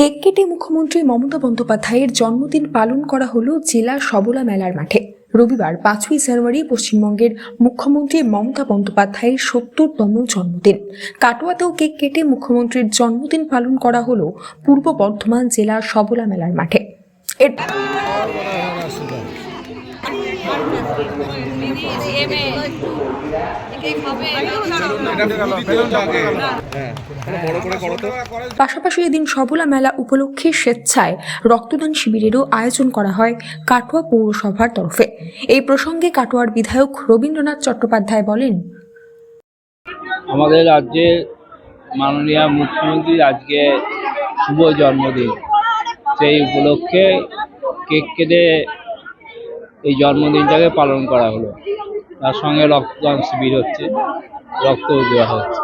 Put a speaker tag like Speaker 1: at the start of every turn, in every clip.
Speaker 1: Cake কেটে মুখ্যমন্ত্রী মমতা বন্দ্যোপাধ্যায়ের জন্মদিন পালন করা হলো জেলা সবলা মেলার মাঠে। রবিবার পাঁচই জানুয়ারি পশ্চিমবঙ্গের মুখ্যমন্ত্রী মমতা বন্দ্যোপাধ্যায়ের সত্তরতম জন্মদিন। কাটোয়াতেও কেক কেটে মুখ্যমন্ত্রীর জন্মদিন পালন করা হলো পূর্ব বর্ধমান জেলা সবলা মেলার মাঠে। এর পাশাপাশি এদিন সবলা মেলা উপলক্ষে স্বেচ্ছায় রক্তদান শিবিরেরও আয়োজন করা হয় কাটোয়া পৌরসভার তরফে। এই প্রসঙ্গে কাটোয়ার বিধায়ক রবীন্দ্রনাথ চট্টোপাধ্যায় বলেন,
Speaker 2: আমাদের রাজ্যে মাননীয় মুখ্যমন্ত্রীর আজকে শুভ জন্মদিন। সেই উপলক্ষে কেক কেটে এই জন্মদিনটাকে পালন করা হলো। তার সঙ্গে রক্তদান শিবির হচ্ছে রক্তও দেওয়া হচ্ছে।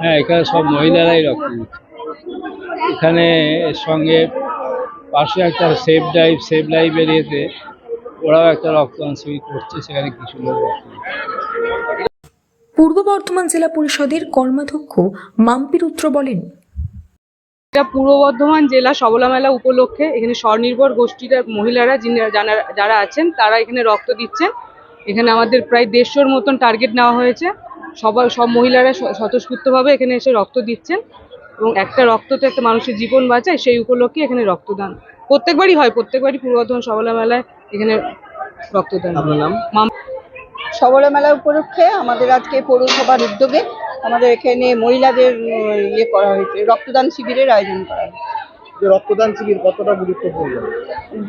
Speaker 2: হ্যাঁ এখানে সব মহিলারাই রক্ত দিচ্ছে। এখানে এর সঙ্গে পাশে একটা সেফ ড্রাইভ সেফ লাইফ এরিয়াতে ওরাও একটা রক্তদান শিবির করছে সেখানে কিছু লোক রক্ত
Speaker 1: পূর্ব বর্ধমান জেলা পরিষদের কর্মাধ্যক্ষ মাম্পি রুদ্র বলেন
Speaker 3: এটা পূর্ব বর্ধমান জেলা সবলা মেলা উপলক্ষে এখানে স্বনির্ভর গোষ্ঠীর মহিলারা যিনি যারা- যারা আছেন তারা এখানে রক্ত দিচ্ছেন। এখানে আমাদের প্রায় দেড়শোর মতন টার্গেট নেওয়া হয়েছে। সবাই সব মহিলারা স্ব- স্বতঃস্ফূর্তভাবে এখানে এসে রক্ত দিচ্ছেন এবং একটা রক্ত তো একটা মানুষের জীবন বাঁচায় সেই উপলক্ষে এখানে রক্তদান। প্রত্যেকবারই হয় প্রত্যেকবারই পূর্ব বর্ধমান সবলা মেলায় এখানে রক্তদান।
Speaker 4: সবলা মেলা উপলক্ষে আমাদের আজকে পৌরসভার উদ্যোগে আমাদের এখানে মহিলাদের ইয়ে করা হয়েছে রক্তদান শিবিরের আয়োজন করা হয়েছে।
Speaker 5: যে রক্তদান শিবির কতটা গুরুত্বপূর্ণ?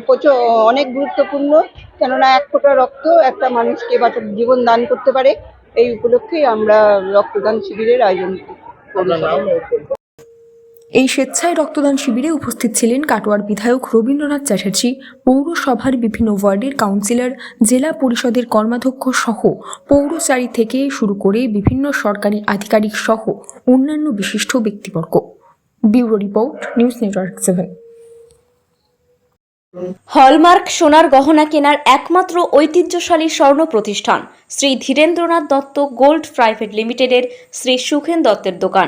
Speaker 4: প্রচুর অনেক গুরুত্বপূর্ণ কেননা এক ফোঁটা রক্ত একটা মানুষকে বাঁচা জীবন দান করতে পারে। এই উপলক্ষেই আমরা রক্তদান শিবিরের আয়োজন করি।
Speaker 1: এই স্বেচ্ছায় রক্তদান শিবিরে উপস্থিত ছিলেন কাটোয়ার বিধায়ক রবীন্দ্রনাথ চ্যাটার্জি, পৌরসভার বিভিন্ন ওয়ার্ডের কাউন্সিলর, জেলা পরিষদের কর্মাধ্যক্ষ সহ পৌরচারী থেকে শুরু করে বিভিন্ন সরকারি আধিকারিক সহ অন্যান্য বিশিষ্ট ব্যক্তিবর্গ। Bureau report, news network seven.
Speaker 6: Hallmark সোনার গহনা কেনার একমাত্র ঐতিহ্যশালী স্বর্ণ প্রতিষ্ঠান শ্রী ধীরেন্দ্রনাথ দত্ত গোল্ড প্রাইভেট লিমিটেডের শ্রী সুখেন দত্তের দোকান।